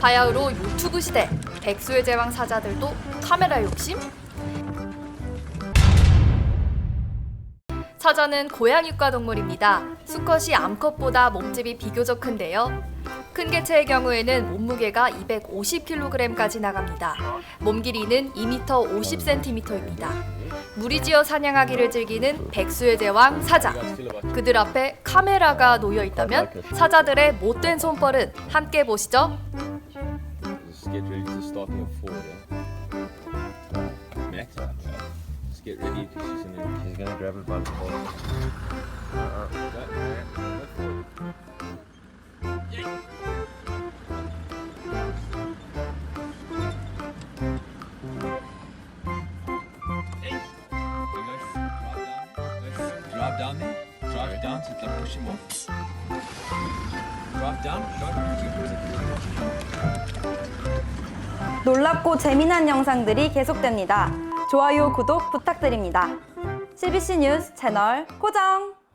바야흐로 유튜브 시대. 백수의 제왕 사자들도 카메라 욕심? 사자는 고양이과 동물입니다. 수컷이 암컷보다 몸집이 비교적 큰데요. 큰 개체의 경우에는 몸무게가 250kg까지 나갑니다. 몸 길이는 2m 50cm입니다. 무리지어 사냥하기를 즐기는 백수의 제왕 사자. 그들 앞에 카메라가 놓여 있다면 사자들의 못된 손벌은 함께 보시죠. Drive down to the push him off. Drop down. Drive. 놀랍고 재미난 영상들이 계속됩니다. 좋아요, 구독 부탁드립니다. CBC 뉴스 채널 고정!